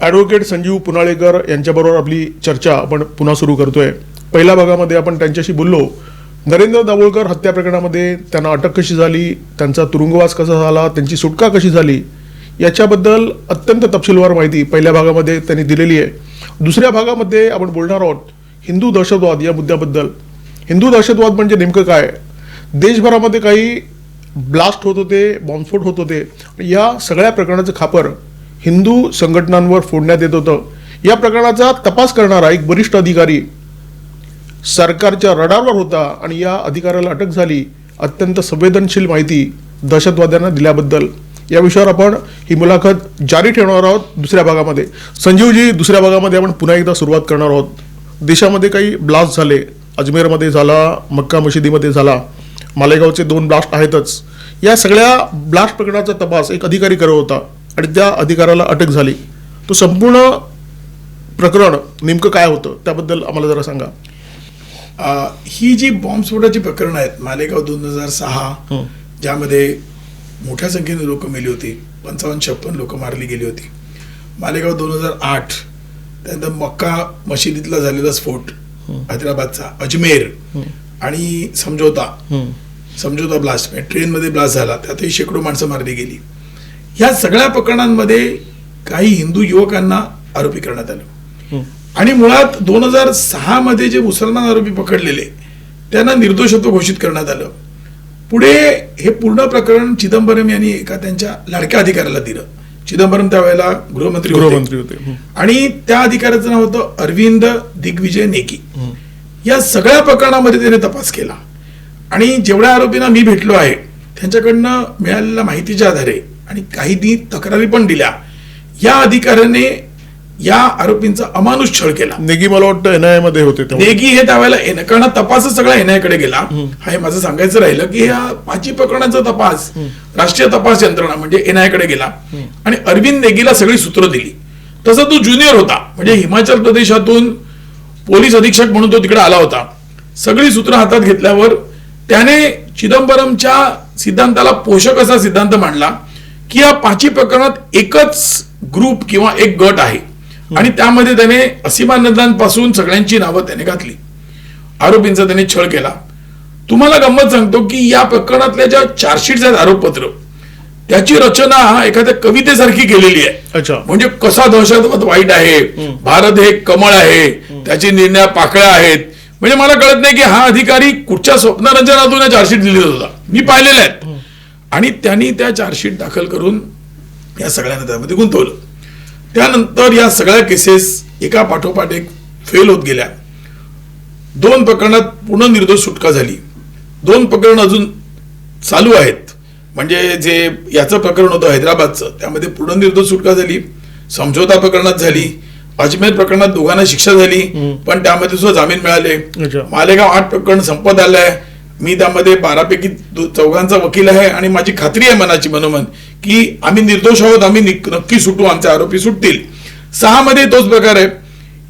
Advocate Sanjeev Punalekar यांच्याबरोबर आपली चर्चा आपण पुन्हा सुरू करतोय. पहिल्या भागामध्ये आपण त्यांच्याशी बोललो. नरेंद्र दाभोळकर हत्या प्रकरणामध्ये त्यांना अटक कशी झाली? त्यांचा तुरुंगवास कसा झाला? त्यांची सुटका कशी झाली? याच्याबद्दल अत्यंत तपशीलवार माहिती पहिल्या भागामध्ये त्यांनी दिलेली आहे. दुसऱ्या भागामध्ये आपण बोलणार आहोत हिंदू दहशतवाद या मुद्द्याबद्दल. हिंदू दहशतवाद म्हणजे नेमकं काय? देशभरामध्ये काही ब्लास्ट होत होते बॉम्बस्फोट होत होते. या सगळ्या प्रकरणाचं खापर हिंदू संघटनांवर फोडण्यात येत होतं. या प्रकरणाचा तपास करणारा एक वरिष्ठ अधिकारी सरकारच्या रडारवर होता आणि या अधिकाऱ्याला अटक झाली. अत्यंत संवेदनशील माहिती दहशतवाद्यांना दिल्याबद्दल. या विषयावर आपण ही मुलाखत जारी ठेवणार आहोत दुसऱ्या भागामध्ये. संजीवजी दुसऱ्या भागामध्ये आपण पुन्हा एकदा सुरुवात करणार आहोत. देशामध्ये काही ब्लास्ट झाले. अजमेरमध्ये झाला मक्का मशिदीमध्ये झाला. मालेगावचे दोन ब्लास्ट आहेतच. या सगळ्या ब्लास्ट प्रकरणाचा तपास एक अधिकारी करत होता. आणि त्या अधिकाऱ्याला अटक झाली. तो संपूर्ण प्रकरण नेमकं काय होतं त्याबद्दल आम्हाला जरा सांगा. अ, ही जी बॉम्बस्फोटाची प्रकरणं आहेत मालेगाव दोन हजार सहा ज्यामध्ये मोठ्या संख्येने लोक मेली होती पंचावन्न छप्पन लोक मारली गेली होती. मालेगाव दोन हजार आठ त्यानंतर मक्का मशिदीतला झालेला स्फोट हैदराबादचा अजमेर आणि समझोता. समझोता ब्लास्ट म्हणजे ट्रेनमध्ये ब्लास्ट झाला त्यातही शेकडो माणसं मारली गेली. ह्या सगळ्या प्रकरणांमध्ये काही हिंदू युवकांना आरोपी करण्यात आलं. आणि मुळात दोन हजार सहा मध्ये जे मुसलमान आरोपी पकडलेले त्यांना निर्दोषत्व घोषित करण्यात आलं. पुढे हे पूर्ण प्रकरण चिदंबरम यांनी एका त्यांच्या लाडक्या अधिकाऱ्याला दिलं. चिदंबरम त्यावेळेला गृहमंत्री होते. गृहमंत्री होते. आणि त्या अधिकाऱ्याचं नाव होतं अरविंद दिग्विजय नेकी. या सगळ्या प्रकरणामध्ये त्याने तपास केला. आणि जेवढ्या आरोपींना मी भेटलो आहे त्यांच्याकडनं मिळालेल्या माहितीच्या आधारे आणि काही दी तक्रारी पण दिल्या. या अधिकाऱ्याने या आरोपींचा अमानुष छळ केला. नेगी मला वाटतं एनआयमध्ये होते. नेगी हे त्यावेळेला एन कारण तपासच सगळा एनआयकडे गेला. हा हे माझं सांगायचं राहिलं की या पाचही प्रकरणाचा तपास राष्ट्रीय तपास यंत्रणा म्हणजे एनआयकडे गेला. आणि अरविंद नेगीला सगळी सूत्र दिली. तसा तो ज्युनियर होता. म्हणजे हिमाचल प्रदेशातून पोलीस अधीक्षक म्हणून तो तिकडे आला होता. सगळी सूत्र हातात घेतल्यावर त्याने चिदंबरमच्या सिद्धांताला पोषक असा सिद्धांत मांडला. की या पाचही प्रकरणात एकच ग्रुप किंवा एक गट आहे. आणि त्यामध्ये त्याने असीमानंदांपासून सगळ्यांची नावं त्याने घातली. आरोपींचा त्याने छळ केला. तुम्हाला गंमत सांगतो की या प्रकरणातल्या ज्या चार्जशीट आहेत आरोपपत्र त्याची रचना एखाद्या कवितेसारखी केलेली आहे. अच्छा. म्हणजे कसा दहशतवाद वाईट आहे भारत हे कमळ आहे त्याची निर्णय पाकळ्या आहेत. म्हणजे मला कळत नाही की हा अधिकारी कुठच्या स्वप्नरंजनातून चार्जशीट दिली होता. मी पाहिलेल्या आहेत. आणि त्यांनी त्या चार्जशीट दाखल करून या सगळ्यांना त्यामध्ये गुंतवलं. त्यानंतर या सगळ्या केसेस एका पाठोपाठ एक फेल होत गेल्या. दोन प्रकरणात पूर्ण निर्दोष सुटका झाली. दोन प्रकरण अजून चालू आहेत. म्हणजे जे याचं प्रकरण होतं हैदराबादचं त्यामध्ये पूर्ण निर्दोष सुटका झाली. समझोता प्रकरणात झाली. अजमेर प्रकरणात दोघांना शिक्षा झाली. पण त्यामध्ये सुद्धा जामीन मिळाले. मालेगाव आठ प्रकरण संपत आलंय. मी त्यामध्ये बारापैकी चौघांचा वकील आहे आणि माझी खात्री आहे मनाची मनोमन की आम्ही निर्दोष आहोत आम्ही निक- नक्की सुटू आमचे आरोपी सुटतील. सहा मध्ये तोच प्रकार आहे.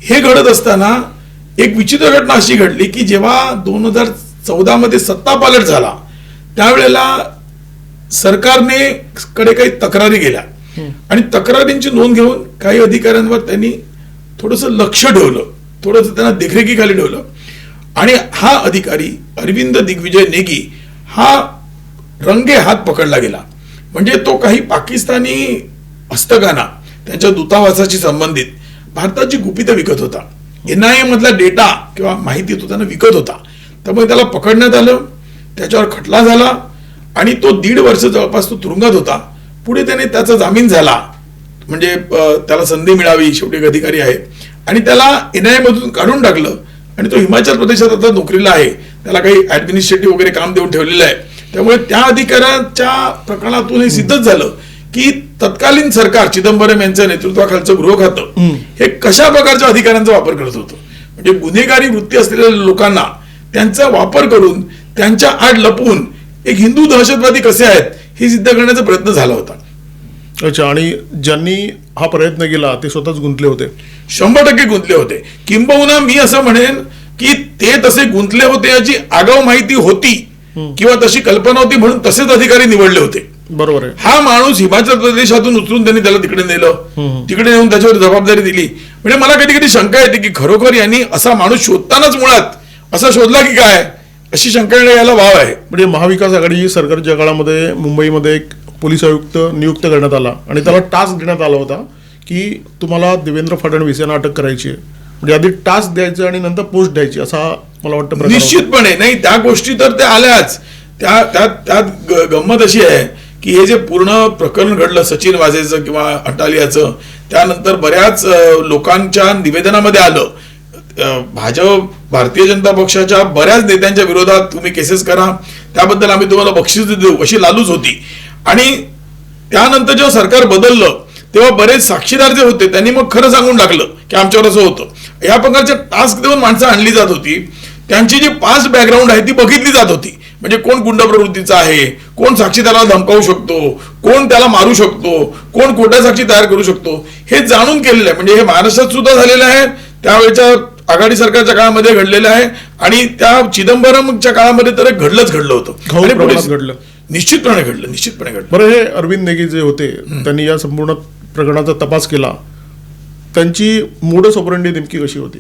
हे घडत असताना एक विचित्र घटना अशी घडली की जेव्हा दोन हजार चौदा मध्ये सत्ता पालट झाला त्यावेळेला सरकारने कडे काही तक्रारी गेल्या आणि तक्रारींची नोंद घेऊन काही अधिकाऱ्यांवर त्यांनी थोडस लक्ष ठेवलं. थोडस त्यांना देखरेखीखाली ठेवलं. आणि हा अधिकारी अरविंद दिग्विजय नेगी हा रंगे हात पकडला गेला. म्हणजे तो काही पाकिस्तानी हस्तकाना त्यांच्या दूतावासाशी संबंधित भारताची गुपितं विकत होता. एनआयए मधला डेटा किंवा माहिती तो त्यांना विकत होता. त्यामुळे त्याला पकडण्यात आलं त्याच्यावर खटला झाला आणि तो दीड वर्ष जवळपास तो तुरुंगात होता. पुढे त्याने त्याचा जामीन झाला. म्हणजे त्याला संधी मिळावी शेवटी एक अधिकारी आहे. आणि त्याला एनआयए मधून काढून टाकलं. आणि तो हिमाचल प्रदेशात आता नोकरीला आहे. त्याला काही ऍडमिनिस्ट्रेटिव्ह वगैरे काम देऊन ठेवलेलं आहे. त्यामुळे त्या अधिकाऱ्याच्या प्रकरणातून हे सिद्धच झालं की तत्कालीन सरकार चिदंबरम यांच्या नेतृत्वाखालचं गृह खातं हे कशा प्रकारच्या अधिकाऱ्यांचा वापर करत होतं? म्हणजे गुन्हेगारी वृत्ती असलेल्या लोकांना त्यांचा वापर करून त्यांच्या आड लपवून एक हिंदू दहशतवादी कसे आहेत हे सिद्ध करण्याचा प्रयत्न झाला होता. अच्छा आणि ज्यांनी हा प्रयत्न केला ते स्वतःच गुंतले होते? शंभर टक्के गुंतले होते. किंबहुना मी असं म्हणेन की ते तसे गुंतले होते याची आगाऊ माहिती होती किंवा तशी कल्पना होती म्हणून तसेच अधिकारी निवडले होते. बरोबर हा माणूस हिमाचल प्रदेशातून उचलून त्यांनी त्याला तिकडे नेलं. तिकडे नेऊन त्याच्यावर जबाबदारी दिली. म्हणजे मला कधी कधी शंका येते की खरोखर यांनी असा माणूस शोधतानाच मुळात असा शोधला की काय? अशी शंका याला वाव आहे. म्हणजे महाविकास आघाडी सरकारच्या काळामध्ये मुंबईमध्ये एक पोलीस आयुक्त नियुक्त करण्यात आला आणि त्याला टास्क देण्यात आला होता. की तुम्हाला देवेंद्र फडणवीस यांना अटक करायची आहे. म्हणजे आधी टास्क द्यायचं आणि नंतर पोस्ट द्यायची असा मला वाटतं निश्चितपणे. नाही त्या गोष्टी तर त्या आल्याच. त्या त्यात त्यात ग- गंमत अशी आहे की हे जे पूर्ण प्रकरण घडलं सचिन वाझेचं किंवा अटालियाचं त्यानंतर बऱ्याच लोकांच्या निवेदनामध्ये आलं. भाजप भारतीय जनता पक्षाच्या बऱ्याच नेत्यांच्या विरोधात तुम्ही केसेस करा. त्याबद्दल आम्ही तुम्हाला बक्षीस देऊ अशी लालूच होती. आणि त्यानंतर जेव्हा सरकार बदललं तेव्हा बरेच साक्षीदार जे होते त्यांनी मग खरं सांगून टाकलं की आमच्यावर असं होतं. या प्रकारच्या टास्क देऊन माणसं आणली जात होती. त्यांची जी पास्ट बॅकग्राऊंड आहे ती बघितली जात होती. म्हणजे कोण गुंड प्रवृत्तीचा आहे कोण साक्षीदाराला धमकावू शकतो कोण त्याला मारू शकतो कोण खोट्या साक्षी तयार करू शकतो हे जाणून केलेलं आहे. म्हणजे हे महाराष्ट्रात सुद्धा झालेलं आहे त्यावेळेच्या आघाडी सरकारच्या काळामध्ये घडलेलं आहे आणि त्या चिदंबरमच्या काळामध्ये तर घडलंच घडलं होतं. घडलं. निश्चितपणे घडलं निश्चितपणे घडलं. बरं हे अरविंद नेगी जे होते त्यांनी या संपूर्ण प्रकरणाचा तपास केला त्यांची मोडस ऑपरेंडी नेमकी कशी होती?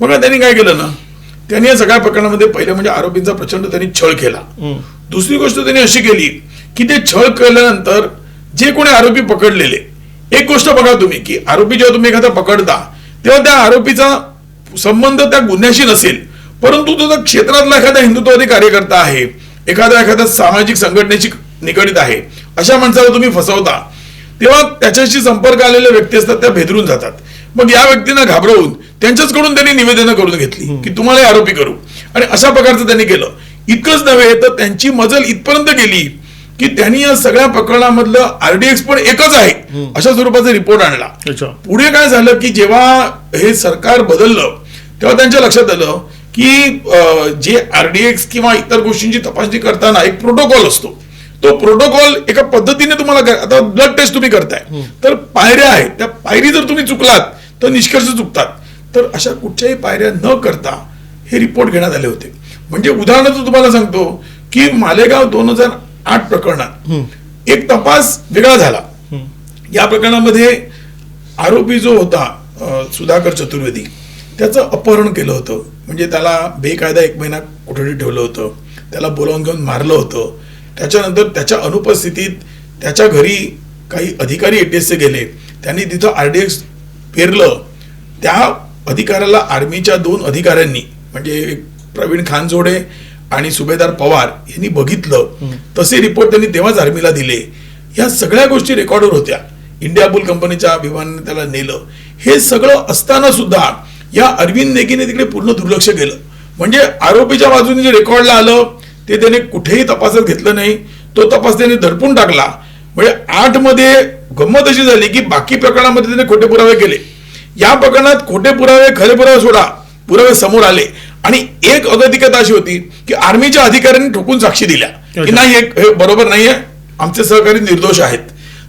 बघा त्यांनी काय केलं ना त्यांनी या सगळ्या प्रकरणामध्ये पहिलं म्हणजे आरोपींचा प्रचंड त्यांनी छळ केला. दुसरी गोष्ट त्यांनी अशी केली की ते छळ केल्यानंतर जे कोणी आरोपी पकडलेले एक गोष्ट बघा तुम्ही की आरोपी जेव्हा तुम्ही एखादा पकडता तेव्हा त्या आरोपीचा संबंध त्या गुन्ह्याशी नसेल परंतु तो त्या क्षेत्रातला एखादा हिंदुत्ववादी कार्यकर्ता आहे एखादा एखाद्या सामाजिक संघटनेशी निगडित आहे अशा माणसाला तुम्ही फसवता तेव्हा त्याच्याशी संपर्क आलेल्या व्यक्ती असतात त्या भेदरून जातात. मग या व्यक्तींना घाबरवून त्यांच्याचकडून त्यांनी निवेदनं करून घेतली की तुम्हाला आरोपी करू. आणि अशा प्रकारचं त्यांनी केलं. इतकंच नव्हे तर त्यांची मजल इथपर्यंत गेली की त्यांनी या सगळ्या प्रकरणामधलं आरडीएक्स पण एकच आहे. अशा स्वरूपाचा रिपोर्ट आणला. पुढे काय झालं की जेव्हा हे सरकार बदललं तेव्हा त्यांच्या लक्षात आलं की जे आरडीएक्स किंवा इतर गोष्टींची तपासणी करताना एक प्रोटोकॉल असतो. तो प्रोटोकॉल एका पद्धतीने तुम्हाला आता ब्लड टेस्ट तुम्ही करताय. तर पायऱ्या आहेत. त्या पायरी जर तुम्ही चुकलात तर निष्कर्ष चुकतात. तर अशा कुठच्याही पायऱ्या न करता हे रिपोर्ट घेण्यात आले होते. म्हणजे उदाहरणार्थ तुम्हाला सांगतो की मालेगाव दोन हजार आठ प्रकरणात एक तपास वेगळा झाला. या प्रकरणामध्ये आरोपी जो होता सुधाकर चतुर्वेदी त्याचं अपहरण केलं होतं. म्हणजे त्याला बेकायदा एक महिना कोठडीत ठेवलं होतं. त्याला बोलावून घेऊन मारलं होतं. त्याच्यानंतर त्याच्या अनुपस्थितीत त्याच्या घरी काही अधिकारी एटीएसचे गेले. त्यांनी तिथं आरडीएक्स पेरलं. त्या अधिकाऱ्याला आर्मीच्या दोन अधिकाऱ्यांनी म्हणजे प्रवीण खानजोडे आणि सुभेदार पवार यांनी बघितलं. तसे रिपोर्ट त्यांनी तेव्हाच आर्मीला दिले. या सगळ्या गोष्टी रेकॉर्डवर होत्या. इंडिया बुल कंपनीच्या विमानाने त्याला नेलं. हे सगळं असताना सुद्धा या अरविंद नेगीने तिकडे पूर्ण दुर्लक्ष केलं. म्हणजे आरोपीच्या बाजूने जे रेकॉर्डला आलं ते त्याने कुठेही तपासात घेतलं नाही. तो तपास त्याने धडपून टाकला. म्हणजे आठमध्ये गंमत अशी झाली की बाकी प्रकरणामध्ये त्याने खोटे पुरावे केले. या प्रकरणात खोटे पुरावे खरे पुरावे सोडा. पुरावे समोर आले. आणि एक अगतिकता अशी होती की आर्मीच्या अधिकाऱ्यांनी ठोकून साक्षी दिल्या. की नाही हे बरोबर नाहीये. आमचे सहकारी निर्दोष आहेत.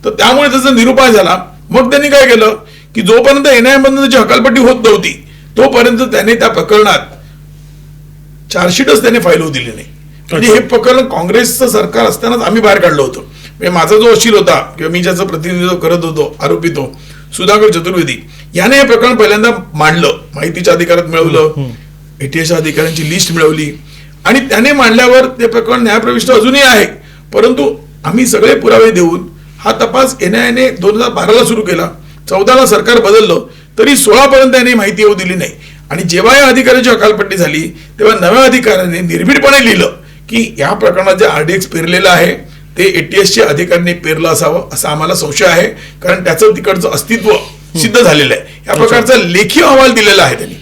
तर त्यामुळे त्याचा निरुपाय झाला. मग त्यांनी काय केलं? की जोपर्यंत एनआय मधून त्याची हकालपट्टी होत नव्हती तोपर्यंत त्याने त्या प्रकरणात चार्जशीटच त्याने फाईल होऊ दिली नाही. म्हणजे हे प्रकरण काँग्रेसचं सरकार असतानाच आम्ही बाहेर काढलं होतं. म्हणजे माझा जो वकील होता किंवा मी ज्याचं प्रतिनिधित्व करत होतो आरोपी तो सुधाकर चतुर्वेदी याने हे प्रकरण पहिल्यांदा मांडलं. माहितीच्या अधिकारात मिळवलं एटीएसच्या अधिकाऱ्यांची लिस्ट मिळवली. आणि त्याने मांडल्यावर ते प्रकरण न्यायप्रविष्ट अजूनही आहे. परंतु आम्ही सगळे पुरावे देऊन हा तपास एनआयने दोन हजार बाराला सुरू केला. चौदाला सरकार बदललं तरी सोळा पर्यंत यांनी माहिती येऊ दिली नाही. आणि जेव्हा या अधिकाऱ्याची अकालपट्टी झाली तेव्हा नव्या अधिकाऱ्याने निर्भीडपणे लिहिलं. की या प्रकरणात जे आरडीएक्स पेरलेलं आहे ते एटीएसच्या अधिकाऱ्यांनी पेरलं असावं असा आम्हाला संशय आहे. कारण त्याचं तिकडचं अस्तित्व सिद्ध झालेलं आहे. या प्रकारचा लेखी अहवाल दिलेला आहे त्यांनी.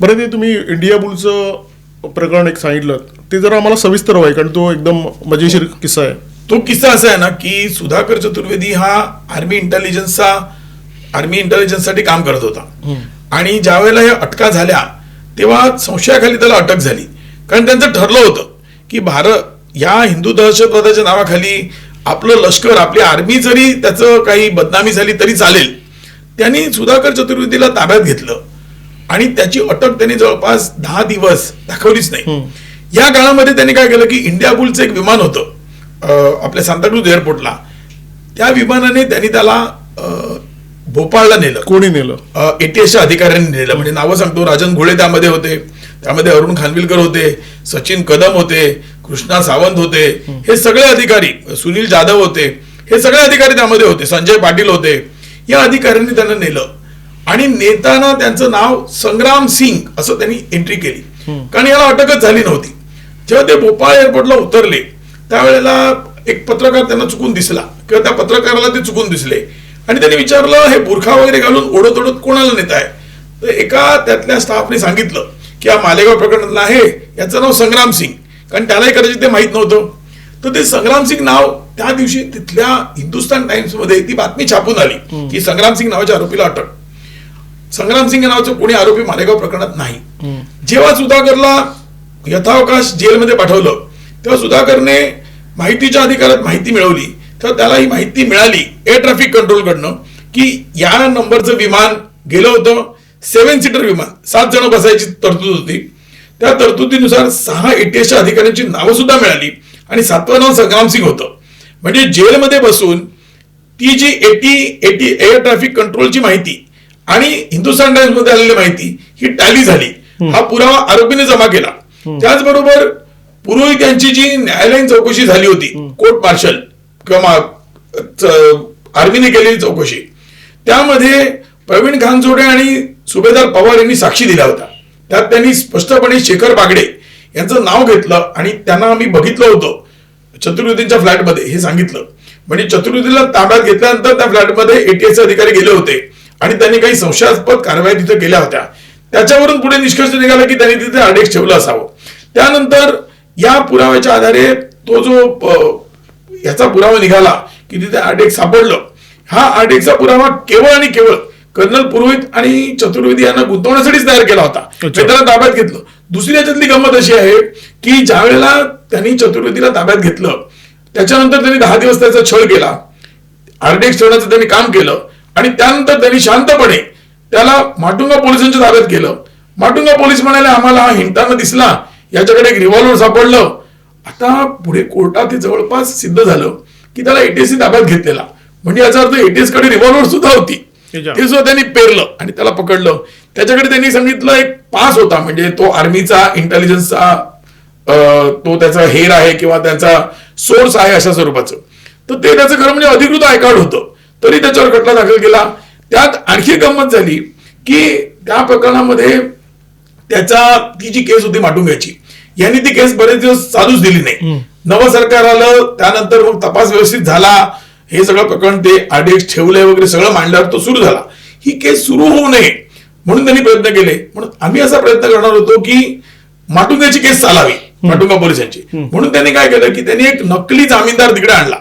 बरं ते तुम्ही इंडिया बुलचं प्रकरण एक सांगितलं. ते जरा आम्हाला सविस्तर व्हाय कारण तो एकदम मजेशीर किस्सा आहे. तो किस्सा असा आहे ना की सुधाकर चतुर्वेदी हा आर्मी इंटेलिजन्सचा आर्मी इंटेलिजन्ससाठी काम करत होता. आणि ज्या वेळेला या अटका झाल्या तेव्हा संशयाखाली त्याला अटक झाली. कारण त्यांचं ठरलं होतं की भारत या हिंदू दहशतवादाच्या नावाखाली आपलं लष्कर आपली आर्मी जरी त्याचं काही बदनामी झाली तरी चालेल. त्यांनी सुधाकर चतुर्वेदीला ताब्यात घेतलं. आणि त्याची अटक त्यांनी जवळपास दहा दिवस दाखवलीच नाही. या काळामध्ये त्यांनी काय केलं की इंडिया बुलचं एक विमान होतं आपल्या सांताक्रूज एअरपोर्टला. त्या विमानाने त्यांनी त्याला भोपाळला नेलं. कोणी नेलं? एटीएसच्या अधिकाऱ्यांनी नेलं. म्हणजे नावं सांगतो. राजन घोळे त्यामध्ये होते. त्यामध्ये अरुण खानविलकर होते. सचिन कदम होते कृष्णा सावंत होते हे सगळे अधिकारी सुनील जाधव होते हे सगळे अधिकारी त्यामध्ये होते संजय पाटील होते या अधिकाऱ्यांनी त्यांना नेलं. आणि नेताना त्यांचं नाव संग्राम सिंग असं त्यांनी एंट्री केली. कारण याला अटकच झाली नव्हती. जेव्हा ते भोपाळ एअरपोर्टला उतरले त्यावेळेला एक पत्रकार त्यांना चुकून दिसला किंवा त्या पत्रकाराला ते चुकून दिसले. आणि त्यांनी विचारलं हे बुरखा वगैरे घालून ओढत ओढत कोणाला नेत आहे तर एका त्यातल्या स्टाफने सांगितलं की हा मालेगाव प्रकरणातला आहे? याचं नाव संग्राम सिंग. कारण त्यालाही कदाचित ते माहीत नव्हतं. तर ते संग्राम सिंग नाव त्या दिवशी तिथल्या हिंदुस्तान टाइम्समध्ये ती बातमी छापून आली की संग्राम सिंग नावाच्या आरोपीला अटक. संग्राम सिंग नावाचं कोणी आरोपी मालेगाव प्रकरणात नाही. जेव्हा सुधाकरला यथावकाश जेलमध्ये पाठवलं तेव्हा सुधाकरने माहितीच्या अधिकारात माहिती मिळवली. तेव्हा त्याला ही माहिती मिळाली एअर ट्रॅफिक कंट्रोलकडनं की या नंबरचं विमान गेलं होतं सेव्हन सीटर विमान. सात जण बसायची तरतूद होती. त्या तरतुदीनुसार सहा एटीएसच्या अधिकाऱ्यांची नावं सुद्धा मिळाली आणि सातवं नाव संग्राम सिंग होतं. म्हणजे जेलमध्ये बसून ती जी A T A T air traffic कंट्रोलची माहिती आणि हिंदुस्थान टाइम्समध्ये आलेली माहिती ही टॅली झाली. हा पुरावा आरोपीने जमा केला. त्याचबरोबर पूर्वी त्यांची जी न्यायालयीन चौकशी झाली होती कोर्ट मार्शल किंवा आर्मीने केलेली चौकशी. त्यामध्ये प्रवीण खानजोडे आणि सुभेदार पवार यांनी साक्षी दिला होता. त्यात त्यांनी स्पष्टपणे शेखर बागडे यांचं नाव घेतलं आणि त्यांना आम्ही बघितलं होतं. चतुर्वेदींच्या फ्लॅटमध्ये हे सांगितलं. म्हणजे चतुर्वेदीला ताब्यात घेतल्यानंतर त्या फ्लॅटमध्ये एटीएसचे अधिकारी गेले होते आणि त्यांनी काही संशयास्पद कारवाई तिथे केल्या होत्या. त्याच्यावरून पुढे निष्कर्ष निघाला की त्यांनी तिथे आडेक्स ठेवलं असावं. त्यानंतर या पुराव्याच्या आधारे तो जो याचा पुरावा निघाला की तिथे आडेक्स सापडलं. हा आडेक्सचा पुरावा केवळ आणि केवळ कर्नल पुरोहित आणि चतुर्वेदी यांना गुंतवण्यासाठीच तयार केला होता. अच्छा. ते त्याला ताब्यात घेतलं. दुसरी याच्यातली गंमत अशी आहे की ज्या वेळेला त्यांनी चतुर्वेदीला ताब्यात घेतलं त्याच्यानंतर त्यांनी दहा दिवस त्याचा छळ केला. आरडीएक्स ठेवण्याचं त्यांनी काम केलं आणि त्यानंतर त्यांनी शांतपणे त्याला माटुंगा पोलिसांच्या ताब्यात केलं. माटुंगा पोलीस म्हणाले आम्हाला हा हिंडताना दिसला. याच्याकडे एक रिव्हॉल्वर सापडलं. आता पुढे कोर्टात हे जवळपास सिद्ध झालं की त्याला एटीएससी ताब्यात घेतलेला. म्हणजे याचा अर्थ एटीएसकडे रिव्हॉल्वर सुद्धा होती. ते सुद्धा त्यांनी पेरलं आणि त्याला पकडलं. त्याच्याकडे त्यांनी सांगितलं एक पास होता म्हणजे तो आर्मीचा इंटेलिजन्सचा तो त्याचा हेर आहे किंवा त्याचा सोर्स आहे अशा स्वरूपाचं. तर ते त्याचं खरं म्हणजे अधिकृत आय कार्ड होतं. तरी त्याच्यावर खटला दाखल केला. त्यात आणखी गंमत झाली की त्या प्रकरणामध्ये त्याचा ती जी केस होती माटुंग्याची यांनी ती केस बरेच दिवस चालूच दिली नाही. नवं सरकार आलं त्यानंतर मग तपास व्यवस्थित झाला. हे सगळं प्रकरण ते आरडीएक्स ठेवलंय वगैरे सगळं मांडल्यावर तो सुरू झाला. ही केस सुरू होऊ नये म्हणून त्यांनी प्रयत्न केले. म्हणून आम्ही असा प्रयत्न करणार होतो की माटुंग्याची केस चालावी माटुंगा पोलिसांची. म्हणून त्यांनी काय केलं की त्यांनी एक नकली जामीनदार तिकडे आणला.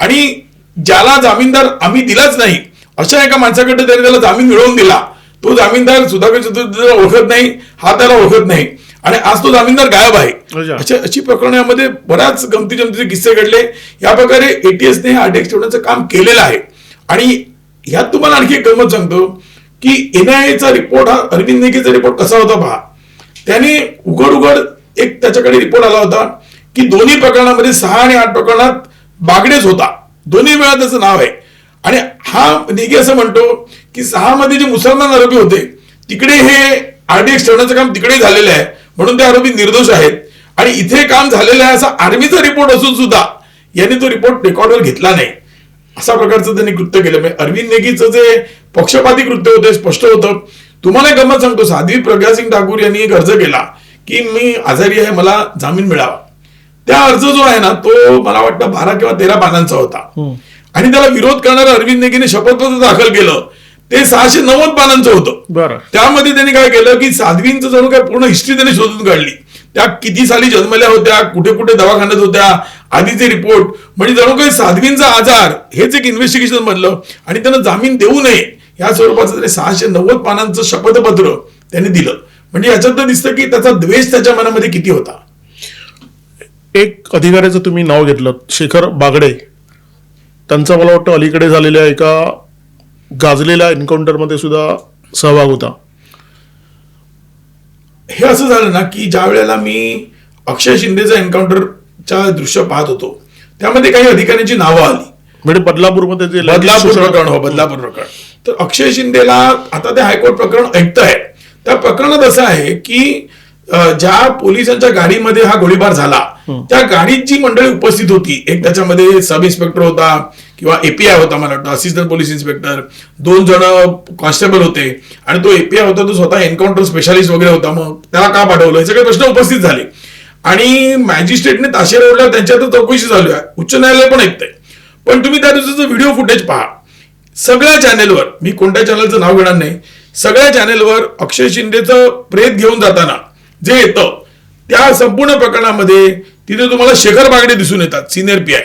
आणि ज्याला जामीनदार आम्ही दिलाच नाही अशा एका माणसाकडे त्यांनी त्याला जामीन मिळवून दिला. तो जामीनदार सुधाकर चतुर्थीला ओळखत नाही हा त्याला ओळखत नाही. आणि आज तो जामीनदार गायब आहे. अशा अशी प्रकरणे यामध्ये बऱ्याच गमती जमतीचे किस्से घडले. या प्रकारे एटीएसने हा डेक्स ठेवण्याचं काम केलेलं आहे. आणि यात तुम्हाला आणखी एक गंमत सांगतो की एनआयएचा रिपोर्ट हा अरविंद नेगेचा रिपोर्ट कसा होता पहा. त्याने उघड उघड एक त्याच्याकडे रिपोर्ट आला होता की दोन्ही प्रकरणामध्ये सहा आणि आठ प्रकरणात बागडेच होता. दोन्ही वेळा त्याचं नाव आहे. आणि हा नेगी असं म्हणतो की सहा मध्ये जे मुसलमान आरोपी होते तिकडे हे आरडीएक्स ठेवण्याचं काम तिकडे झालेलं आहे. म्हणून ते आरोपी निर्दोष आहेत. आणि इथे काम झालेलं आहे असा आर्मीचा रिपोर्ट असून सुद्धा यांनी तो रिपोर्ट रेकॉर्डवर घेतला नाही. अशा प्रकारचं त्यांनी कृत्य केलं. म्हणजे अरविंद नेगीचं जे पक्षपाती कृत्य होते स्पष्ट होतं. तुम्हाला एक गंमत सांगतो. साध्वी प्रज्ञासिंग ठाकूर यांनी एक अर्ज केला की मी आजारी आहे मला जामीन मिळावा. त्या अर्ज जो आहे ना तो मला वाटतं बारा किंवा तेरा पानांचा होता. आणि त्याला विरोध करणाऱ्या अरविंद नेगीने शपथपत्र दाखल केलं. ते सहाशे नव्वद पानांचं होतं. बरं. त्यामध्ये त्यांनी काय केलं की साध्वींचं जणू काय पूर्ण हिस्ट्री त्यांनी शोधून काढली. त्या किती साली जन्मल्या होत्या कुठे कुठे दवाखान्यात होत्या आधीचे रिपोर्ट. म्हणजे जणू काही साध्वींचा आजार हेच एक इन्व्हेस्टिगेशन बनलं. आणि त्यांना जामीन देऊ नये या स्वरूपाचं त्यांनी सहाशे नव्वद पानांचं शपथपत्र त्यांनी दिलं. म्हणजे याच्यात दिसतं की त्याचा द्वेष त्याच्या मनामध्ये किती होता. एक अधिकाऱ्याचं तुम्ही नाव घेतलं शेखर बागडे. त्यांचा मला वाटतं अलीकडे झालेल्या एका गाजलेल्या एन्काउंटरमध्ये सुद्धा सहभाग होता. हे असं झालं ना की ज्या वेळेला मी अक्षय शिंदेचा एन्काउंटरच्या दृश्य पाहत होतो त्यामध्ये काही अधिकाऱ्यांची नावं आली. म्हणजे बदलापूरमध्ये जे बदलापूर प्रकरण हो बदलापूर प्रकरण. तर अक्षय शिंदेला आता ते हायकोर्ट प्रकरण ऐकत आहे त्या प्रकरणात असं आहे की ज्या पोलिसांच्या गाडीमध्ये हा गोळीबार झाला त्या गाडीत जी मंडळी उपस्थित होती एक त्याच्यामध्ये सब इन्स्पेक्टर होता किंवा एपीआय होता मला वाटतं असिस्टंट पोलीस इन्स्पेक्टर दोन जण कॉन्स्टेबल होते आणि तो एपीआय होता तो स्वतः एन्काउंटर स्पेशालिस्ट वगैरे होता मग त्याला का पाठवलं? हे सगळे प्रश्न उपस्थित झाले. आणि मॅजिस्ट्रेटने ताशे रोडला त्यांच्या तर चौकशी चालू आहे. उच्च न्यायालय पण ऐकतंय. पण तुम्ही त्या दिवसाचं व्हिडिओ फुटेज पहा. सगळ्या चॅनेलवर मी कोणत्या चॅनलचं नाव घेणार नाही सगळ्या चॅनेलवर अक्षय शिंदेचं प्रेत घेऊन जाताना जे येतं त्या संपूर्ण प्रकरणामध्ये तिथे तुम्हाला शेखर बागडे दिसून येतात सिनियर पी आय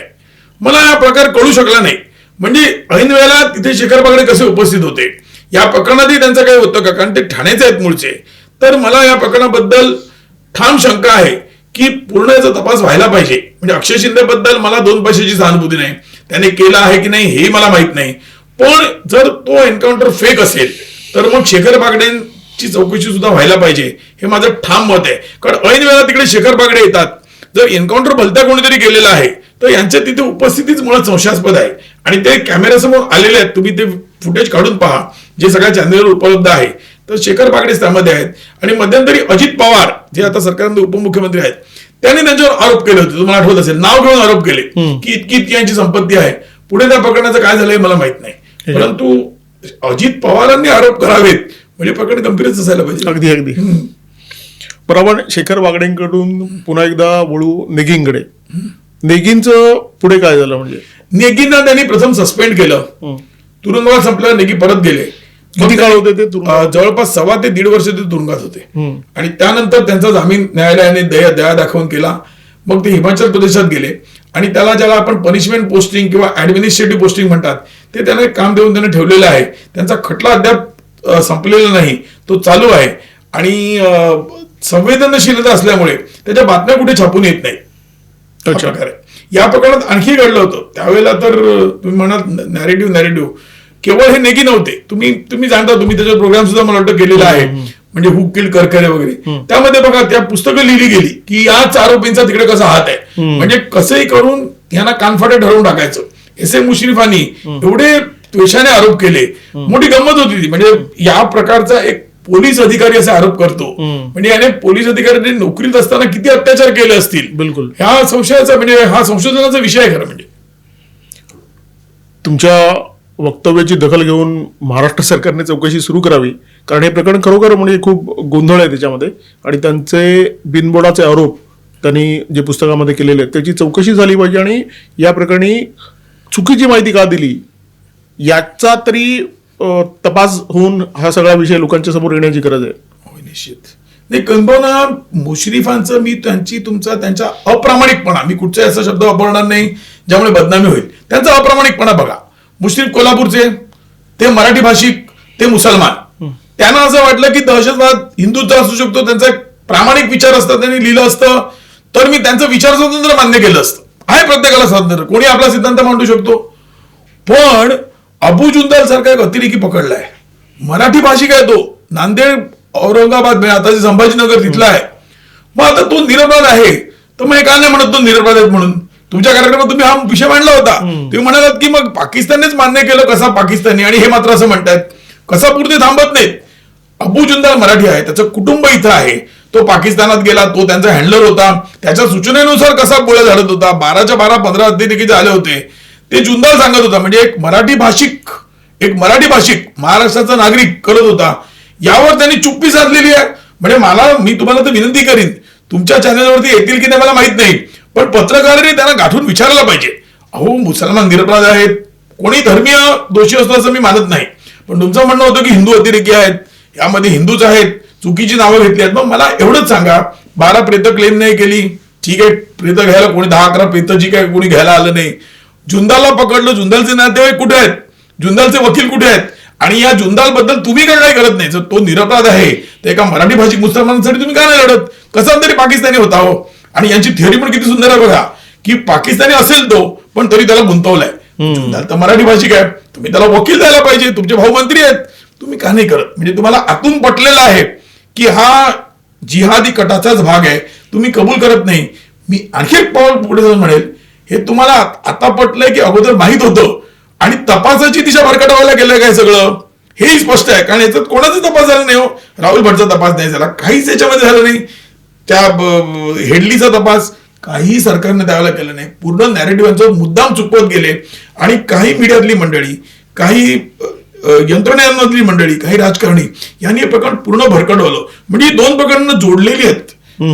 मला हा प्रकार कळू शकला नाही. म्हणजे ऐन वेळेला तिथे शेखर बागडे कसे उपस्थित होते? या प्रकरणातही त्यांचं काही होतं का? कारण ते ठाण्याचे आहेत मूळचे. तर मला या प्रकरणाबद्दल ठाम शंका आहे की पूर्ण याचा तपास व्हायला पाहिजे. म्हणजे अक्षय शिंदेबद्दल मला दोन पैशाची सहानुभूती नाही. त्याने केला आहे की नाही हे मला माहीत नाही. पण जर तो एन्काउंटर फेक असेल तर मग शेखर बागडेंची चौकशी सुद्धा व्हायला पाहिजे. हे माझं ठाम मत आहे. कारण ऐन वेळेला तिकडे शेखर बागडे येतात. जर एन्काउंटर भलत्या कोणीतरी केलेलं आहे तर यांच्या तिथे उपस्थितीच मुळात संशयास्पद आहे. आणि ते कॅमेऱ्यासमोर आलेले आहेत. तुम्ही ते फुटेज काढून पहा जे सगळ्या चॅनलवर उपलब्ध आहे. तर शेखर बागडेच त्यामध्ये आहेत. आणि मध्यंतरी अजित पवार जे आता सरकारमध्ये उपमुख्यमंत्री आहेत त्यांनी त्यांच्यावर आरोप केले होते. तुम्हाला आठवत असेल नाव घेऊन आरोप केले की इतकी इतकी यांची संपत्ती आहे. पुढे त्या प्रकरणाचं काय झालंय मला माहीत नाही. परंतु अजित पवारांनी आरोप करावेत. म्हणजे प्रकरण गंभीरच असायला पाहिजे. अगदी अगदी. बरोबर शेखर वागडेंकडून पुन्हा एकदा वळू नेगींकडे नेगींचं पुढे काय झालं म्हणजे? नेगींना त्यांनी प्रथम सस्पेंड केलं. तुरुंगवास संपल्यावर नेगी परत गेले. किती काळ होते ते तुरुंगात? जवळपास सव्वा ते दीड वर्ष ते तुरुंगात होते. आणि त्यानंतर त्यांचा जामीन न्यायालयाने दया दया दाखवून केला. मग ते हिमाचल प्रदेशात गेले. आणि त्याला ज्याला आपण पनिशमेंट पोस्टिंग किंवा ऍडमिनिस्ट्रेटिव्ह पोस्टिंग म्हणतात ते त्यांना काम देऊन त्यांना ठेवलेलं आहे. त्यांचा खटला अद्याप संपलेला नाही तो चालू आहे. आणि संवेदनशीलता असल्यामुळे त्याच्या बातम्या कुठे छापून येत नाही. प्रकारे. या प्रकरणात आणखी घडलं होतं. त्यावेळेला तर तुम्ही म्हणाल नॅरेटिव्ह नॅरेटिव्ह केवळ हे नेगी नव्हते. तुम्ही तुम्ही जाणता तुम्ही त्याच्यावर प्रोग्राम सुद्धा मला वाटतं केलेला आहे. म्हणजे हुक किल करकरे वगैरे. त्यामध्ये बघा त्या पुस्तकं लिहिली गेली की याच आरोपींचा तिकडे कसा हात आहे. म्हणजे कसंही करून यांना कानफाटे ठरवून टाकायचं. एस एम मुश्रीफांनी एवढे त्वेषाने आरोप केले. मोठी गंमत होती ती. म्हणजे या प्रकारचा एक पोलीस अधिकारी असे आरोप करतो. म्हणजे याने पोलीस अधिकाऱ्यांनी नोकरीत असताना किती अत्याचार केले असतील? बिलकुल. ह्या संशयाचा म्हणजे हा संशोधनाचा विषय आहे खरं म्हणजे. तुमच्या वक्तव्याची दखल घेऊन महाराष्ट्र सरकारने चौकशी सुरू करावी. कारण हे प्रकरण खरोखर म्हणजे खूप गोंधळ आहे त्याच्यामध्ये. आणि त्यांचे बिनबोडाचे आरोप त्यांनी जे पुस्तकामध्ये केलेले आहेत त्याची चौकशी झाली पाहिजे आणि या प्रकरणी चुकीची माहिती का दिली? याचा तरी तपास होऊन हा सगळा विषय लोकांच्या समोर येण्याची गरज आहे. होय निश्चित. नाही किंबहुना मुश्रीफांचं मी त्यांची तुमचा त्यांच्या अप्रामाणिकपणा मी कुठचाही असा शब्द वापरणार नाही ज्यामुळे बदनामी होईल. त्यांचा अप्रामाणिकपणा बघा. मुश्रीफ कोल्हापूरचे ते मराठी भाषिक ते मुसलमान. त्यांना असं वाटलं की दहशतवाद हिंदूचा असू शकतो त्यांचा एक प्रामाणिक विचार असतात त्यांनी लिहिलं असतं तर मी त्यांचं विचार स्वातंत्र्य मान्य केलं असतं. आहे प्रत्येकाला स्वातंत्र्य. कोणी आपला सिद्धांत मांडू शकतो? पण अबू जुंदाल सारखा एक अतिरेकी पकडलाय. मराठी भाषिक आहे तो. नांदेड औरंगाबाद म्हणजे आता जे संभाजीनगर तिथला आहे. मग आता तो निरपराध आहे. तर मग हे का नाही म्हणत तो निरपराध आहेत म्हणून? तुमच्या कार्यक्रमात तुम्ही हा विषय मांडला होता. तुम्ही म्हणालात की मग पाकिस्ताननेच मान्य केलं कसा पाकिस्तानी? आणि हे मात्र असं म्हणतायत. कसा पुरते थांबत नाहीत. अबू जुंदाल मराठी आहे. त्याचं कुटुंब इथं आहे. तो पाकिस्तानात गेला तो त्यांचा हँडलर होता. त्याच्या सूचनेनुसार कसा गोळ्या झाडत होता? बाराच्या बारा पंधरा जे आले होते. ते जुंदाल सांगत होता म्हणजे एक मराठी भाषिक एक मराठी भाषिक महाराष्ट्राचा नागरिक करत होता. यावर त्यांनी चुप्पी साधलेली आहे. म्हणजे मला मी तुम्हाला तर विनंती करीन तुमच्या चॅनलवरती येतील की नाही मला माहीत नाही पण पत्रकारांनी त्यांना गाठून विचारलं पाहिजे. अहो मुसलमान निरपराध आहेत. कोणी धर्मीय दोषी असतो असं मी मानत नाही. पण तुमचं म्हणणं होतं की हिंदू अतिरेकी आहेत यामध्ये हिंदूच आहेत चुकीची नावं घेतली आहेत. मग मला एवढंच सांगा बारा प्रेत क्लेम नाही केली. ठीक आहे प्रेत घ्यायला कोणी दहा अकरा प्रेत जी काय कोणी घ्यायला आलं नाही. जुंदालला पकडलं जुंदालचे नातेवाईक कुठे आहेत? जुंदालचे वकील कुठे आहेत? आणि या जुंदाल बद्दल तुम्ही काय काही करत नाही. जर तो निरपराध आहे. तर एका मराठी भाषिक मुसलमानांसाठी तुम्ही का नाही लढत? कसा तरी पाकिस्तानी होता हो? आणि यांची थिअरी पण किती सुंदर आहे बघा. की पाकिस्तानी असेल तो पण तरी त्याला गुंतवलाय. जुंदाल तर मराठी भाषिक आहे. तुम्ही त्याला वकील द्यायला पाहिजे. तुमचे भाऊ मंत्री आहेत. तुम्ही का नाही करत? म्हणजे तुम्हाला आतून पटलेलं आहे की हा जिहादी कटाचाच भाग आहे. तुम्ही कबूल करत नाही. मी आणखी एक पाऊल पुढे जाऊन म्हणेल. हे तुम्हाला आत- पटलंय की अगोदर माहीत होतं. आणि तपासाची दिशा भरकटवायला गेलं काय सगळं? हेही स्पष्ट आहे. कारण याच्यात कोणाचा तपास झाला नाही हो? राहुल भटचा तपास नाही झाला. काहीच याच्यामध्ये झालं नाही. त्या हेडलीचा तपास काही सरकारने त्यावेळेला केलं नाही. पूर्ण नॅरेटिव्हांचं मुद्दाम चुकवत गेले. आणि काही मीडियातली मंडळी काही यंत्रणेमधली मंडळी काही राजकारणी यांनी हे प्रकरण पूर्ण भरकटवलं. म्हणजे दोन प्रकरणं जोडलेली आहेत.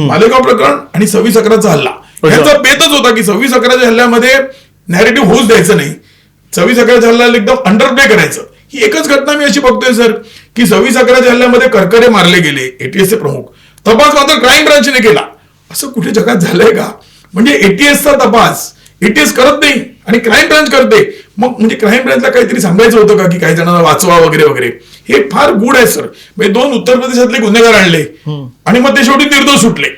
मालेगाव प्रकरण आणि सव्वीस अकराचा हल्ला. अच्छा. याचा बेतच होता की सव्वीस अकराच्या हल्ल्यामध्ये नॅरेटिव्ह होऊच द्यायचं नाही. सव्वीस अकराच्या हल्ल्याला एकदम अंडरप्ले करायचं. ही एकच घटना मी अशी बघतोय सर की सव्वीस अकराच्या हल्ल्यामध्ये करकरे मारले गेले एटीएसचे प्रमुख. तपास मात्र क्राईम ब्रांचने केला. असं कुठे जगात झालंय का? म्हणजे एटीएसचा तपास एटीएस करत नाही आणि क्राईम ब्रांच करते. मग म्हणजे क्राईम ब्रांचला काहीतरी सांगायचं होतं का की काही जणांना वाचवा वगैरे वगैरे? हे फार गुड आहे सर म्हणजे दोन उत्तर प्रदेशातले गुन्हेगार आणले आणि मग ते शेवटी निर्दोष सुटले.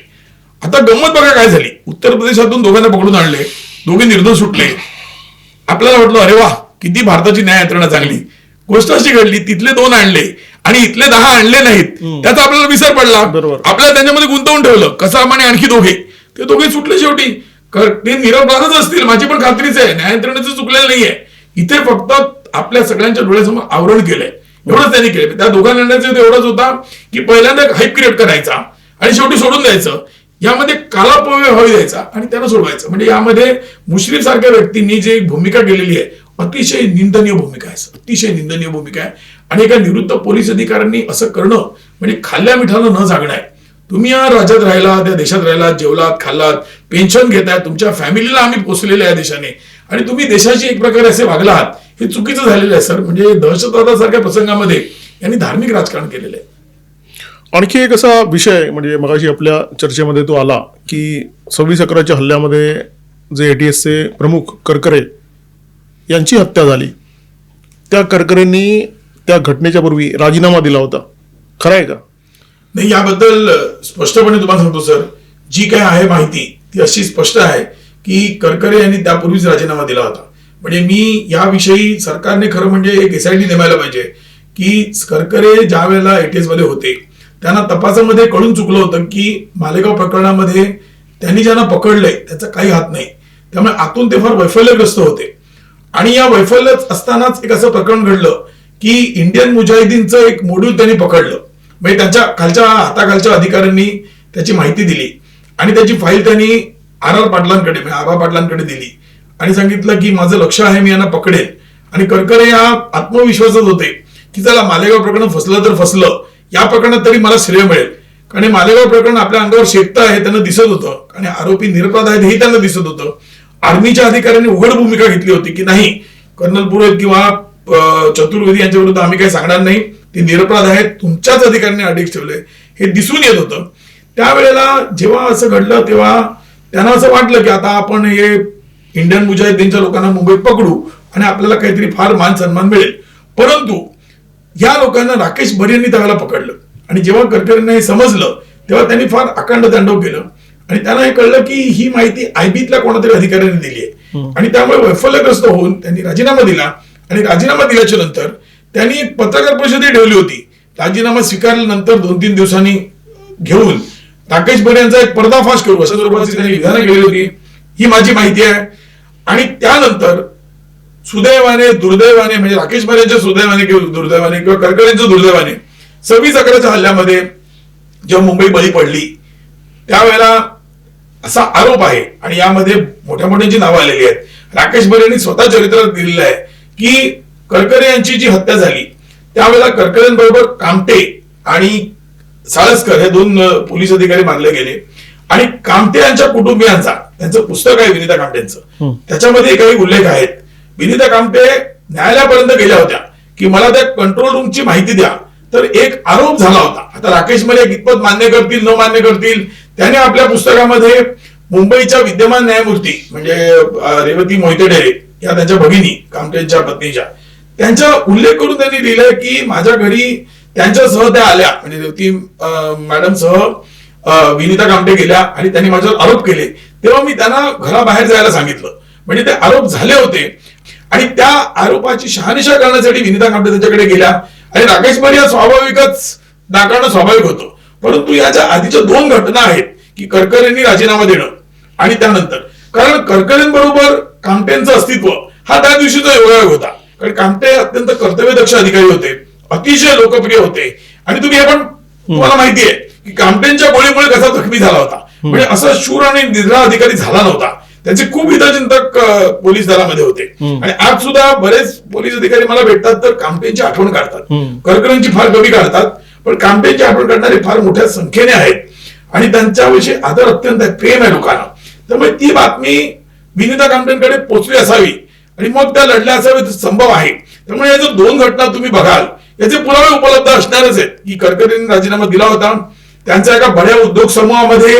आता गंमत बघा काय झाली. उत्तर प्रदेशातून दोघांना पकडून आणले. दोघे निर्दोष सुटले. आपल्याला वाटलं अरे वा किती भारताची न्याय यंत्रणा चांगली. गोष्ट अशी घडली तिथले दोन आणले आणि इथले दहा आणले नाहीत. त्याचा आपल्याला विसर पडला. आपल्याला त्याच्यामध्ये गुंतवून ठेवलं. कसं आणि आणखी दोघे. ते दोघे सुटले शेवटी. ते निरपराधच असतील. माझी पण खात्रीच आहे. न्याय यंत्रणेचं चुकलेलं नाहीये. इथे फक्त आपल्या सगळ्यांच्या डोळ्यासमोर आवरण केलंय. एवढंच त्यांनी केलं त्या दोघा निर्णयाचा एवढंच होता की पहिल्यांदा हाईप क्रिएट करायचा. आणि शेवटी सोडून द्यायचं. यामध्ये कालापव्य व्हावी द्यायचा आणि त्यांना सोडवायचं. म्हणजे यामध्ये मुश्रीफ सारख्या व्यक्तींनी जी भूमिका केलेली आहे अतिशय निंदनीय भूमिका आहे. अतिशय निंदनीय भूमिका आहे. आणि एका निवृत्त पोलीस अधिकाऱ्यांनी असं करणं म्हणजे खाल्ल्या मिठानं न जागणं आहे. तुम्ही या राज्यात राहिला त्या देशात राहिला जेवलात खाल्लात पेन्शन घेताय तुमच्या फॅमिलीला आम्ही पोचलेले आहे या देशाने. आणि तुम्ही देशाशी एक प्रकारे असे वागलात हे चुकीचं झालेलं आहे सर. म्हणजे दहशतवादासारख्या प्रसंगामध्ये यांनी धार्मिक राजकारण केलेलं आहे. आणखी एक असा विषय म्हणजे मगाशी आपल्या चर्चेमध्ये तो आला की सव्वीस अकराच्या हल्ल्यामध्ये जे एटीएसचे प्रमुख करकरे यांची हत्या झाली. त्या करकरेंनी त्या घटनेच्या पूर्वी राजीनामा दिला होता. खरं आहे का? नाही याबद्दल स्पष्टपणे तुम्हाला सांगतो सर. जी काय आहे माहिती ती अशी स्पष्ट आहे की करकरे यांनी त्यापूर्वीच राजीनामा दिला होता. म्हणजे मी याविषयी सरकारने खरं म्हणजे एक एसआयटी नेमायला पाहिजे की करकरे ज्या वेळेला एटीएसमध्ये होते त्यांना तपासामध्ये कळून चुकलं होतं की मालेगाव प्रकरणामध्ये त्यांनी ज्यांना पकडलंय त्याचा काही हात नाही. त्यामुळे आतून ते फार वैफल्यग्रस्त होते. आणि या वैफल्यच असतानाच एक असं प्रकरण घडलं की इंडियन मुजाहिदीनचं एक मॉड्यूल त्यांनी पकडलं. म्हणजे त्यांच्या खालच्या हाताखालच्या अधिकाऱ्यांनी त्याची माहिती दिली. आणि त्याची फाईल त्यांनी आर आर पाटलांकडे म्हणजे आबा पाटलांकडे दिली. आणि सांगितलं की माझं लक्ष आहे मी यांना पकडेल. आणि करकरे या आत्मविश्वासात होते की चला मालेगाव प्रकरण फसलं तर फसलं. या प्रकरणात तरी मला श्रेय मिळेल. कारण हे मालेगाव प्रकरण आपल्या अंगावर शेकतं आहे त्यांना दिसत होतं. आणि आरोपी निरपराध आहेत हे त्यांना दिसत होतं. आर्मीच्या अधिकाऱ्यांनी उघड भूमिका घेतली होती की नाही? कर्नल पुरोहित किंवा चतुर्वेदी यांच्या विरुद्ध आम्ही काही सांगणार नाही. ते निरपराध आहेत. तुमच्याच अधिकाऱ्यांनी अडीक ठेवले हे दिसून येत होतं. त्यावेळेला जेव्हा असं घडलं तेव्हा त्यांना असं वाटलं की आता आपण हे इंडियन मुजाहिदीनच्या लोकांना मुंबईत पकडू आणि आपल्याला काहीतरी फार मान सन्मान मिळेल. परंतु या लोकांना राकेश भर यांनी त्यावेळेला पकडलं. आणि जेव्हा करकरेंना हे समजलं तेव्हा त्यांनी फार अखंड तांडव केलं. आणि त्यांना हे कळलं की ही माहिती आयबीतल्या कोणातरी अधिकाऱ्यांनी दिली आहे. आणि त्यामुळे वैफल्यग्रस्त होऊन त्यांनी राजीनामा दिला. आणि राजीनामा दिल्याच्या नंतर त्यांनी एक पत्रकार परिषदही ठेवली होती. राजीनामा स्वीकारल्यानंतर दोन तीन दिवसांनी घेऊन राकेश भर यांचा एक पर्दाफाश करू अशा स्वरूपाची त्यांनी विधानं केली होती ही माझी माहिती आहे. आणि त्यानंतर सुदैवाने दुर्दैवाने म्हणजे राकेश यांच्या सुदैवाने किंवा दुर्दैवाने किंवा करकरेंच्या दुर्दैवाने सव्वीस अकराच्या हल्ल्यामध्ये जेव्हा मुंबई बळी पडली त्यावेळेला असा आरोप आहे आणि यामध्ये मोठ्या मोठ्यांची नावं आलेली आहेत राकेश भर यांनी स्वतः चरित्रात दिलेलं आहे की करकरे यांची जी हत्या झाली त्यावेळेला करकरेंबरोबर कामटे आणि साळसकर हे दोन पोलीस अधिकारी मानले गेले. आणि कामटे यांच्या कुटुंबियांचा त्यांचं पुस्तक आहे विनिता कामटेंचं. त्याच्यामध्ये काही उल्लेख आहेत. विनिता कामटे न्यायालयापर्यंत गेल्या होत्या. की मला त्या कंट्रोल रूमची माहिती द्या. तर एक आरोप झाला होता. आता राकेश मले कितपत मान्य करतील न मान्य करतील त्याने आपल्या पुस्तकामध्ये मुंबईच्या विद्यमान न्यायमूर्ती म्हणजे रेवती मोहिते डेरे या त्यांच्या भगिनी कामटेंच्या पत्नीच्या त्यांचा उल्लेख करून त्यांनी लिहिलंय की माझ्या घरी त्यांच्यासह त्या आल्या. म्हणजे रेवती मॅडम सह विनिता कामटे गेल्या आणि त्यांनी माझ्यावर आरोप केले. तेव्हा मी त्यांना घराबाहेर जायला सांगितलं. म्हणजे ते आरोप झाले होते. आणि त्या आरोपाची शहानिशा करण्यासाठी विनिता कामटे त्यांच्याकडे गेल्या. आणि राकेश भर या स्वाभाविकच नाकारणं स्वाभाविक होतं. परंतु याच्या आधीच्या दोन घटना आहेत की करकरेंनी राजीनामा देणं आणि त्यानंतर. कारण करकरेंबरोबर कामटेंचं अस्तित्व हा त्या दिवशीचा योगायोग होता. कारण कामटे अत्यंत कर्तव्यदक्ष अधिकारी होते अतिशय लोकप्रिय होते. आणि तुम्ही हे पण तुम्हाला माहिती आहे की कामटेंच्या गोळीमुळे कसा जखमी झाला होता. म्हणजे असा शूर आणि निधला अधिकारी झाला नव्हता. त्यांचे खूप हितचिंतक पोलीस दलामध्ये होते. आणि आज सुद्धा बरेच पोलीस अधिकारी मला भेटतात तर कामटेंची आठवण काढतात. करकरांची फार कमी काढतात पण कामटेंची आठवण काढणारे फार मोठ्या संख्येने आहेत. आणि त्यांच्याविषयी आदर अत्यंत प्रेम आहे लोकांना. त्यामुळे ती बातमी विनिता कामटेंकडे पोहोचली असावी. आणि मग त्या लढल्या असावेत संभव आहे. त्यामुळे या जर दोन घटना तुम्ही बघाल याचे पुरावे उपलब्ध असणारच आहेत. की करकरेंनी राजीनामा दिला होता त्यांच्या एका बड्या उद्योग समूहामध्ये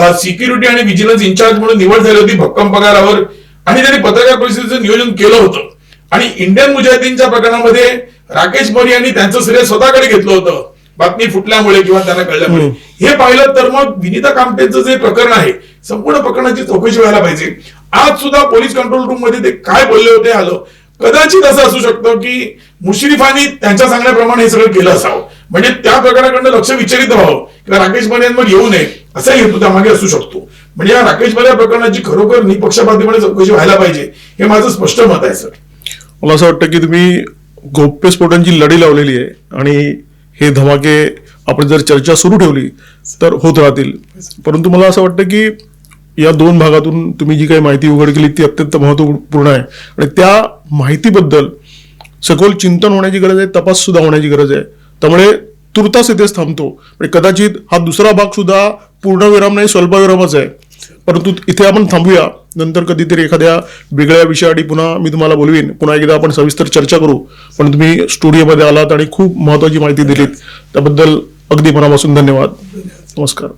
सिक्युरिटी आणि विजिलन्स इन्चार्ज म्हणून निवड झाली होती भक्कम पगारावर. आणि त्यांनी पत्रकार परिषदेचं नियोजन केलं होतं. आणि इंडियन मुजाहिदीनच्या प्रकरणामध्ये राकेश मोरी यांनी त्यांचं श्रेय स्वतःकडे घेतलं होतं. बातमी फुटल्यामुळे किंवा त्यांना कळल्यामुळे. हे पाहिलं तर मग विनिता कामटेचं जे प्रकरण आहे संपूर्ण प्रकरणाची चौकशी व्हायला पाहिजे. आज सुद्धा पोलीस कंट्रोल रूममध्ये ते काय बोलले होते आलं. कदाचित असं असू शकतं की मुश्रीफांनी त्यांच्या सांगण्याप्रमाणे हे सगळं केलं असावं. म्हणजे त्या प्रकाराकडनं लक्ष विचलित व्हावं. किंवा राकेश मर्यांवर येऊ नये. असा हेतू त्यामागे असू शकतो. म्हणजे या राकेश बाल्या प्रकरणाची खरोखर निपक्षपातीपणे चौकशी व्हायला पाहिजे हे माझं स्पष्ट मत आहे सर. मला असं वाटतं की तुम्ही गौप्यस्फोटांची लढी लावलेली आहे आणि हे धमाके आपण जर चर्चा सुरू ठेवली तर होत राहतील. परंतु मला असं वाटतं की या दोन भागातून तुम्ही जी काही माहिती उघड केली ती अत्यंत महत्त्वपूर्ण आहे. आणि त्या माहितीबद्दल सखोल चिंतन होण्याची गरज आहे तपास सुद्धा होण्याची गरज आहे. त्यामुळे तुर्तास इथेच थांबतो. म्हणजे कदाचित हा दुसरा भाग सुद्धा पूर्णविराम नाही स्वल्पविरामच आहे. परंतु इथे आपण थांबूया. नंतर कधीतरी एखाद्या वेगळ्या विषयासाठी पुन्हा मी तुम्हाला बोलवीन. पुन्हा एकदा आपण सविस्तर चर्चा करू. पण तुम्ही स्टुडिओमध्ये आलात आणि खूप महत्वाची माहिती दिलीत. त्याबद्दल अगदी मनापासून धन्यवाद. नमस्कार.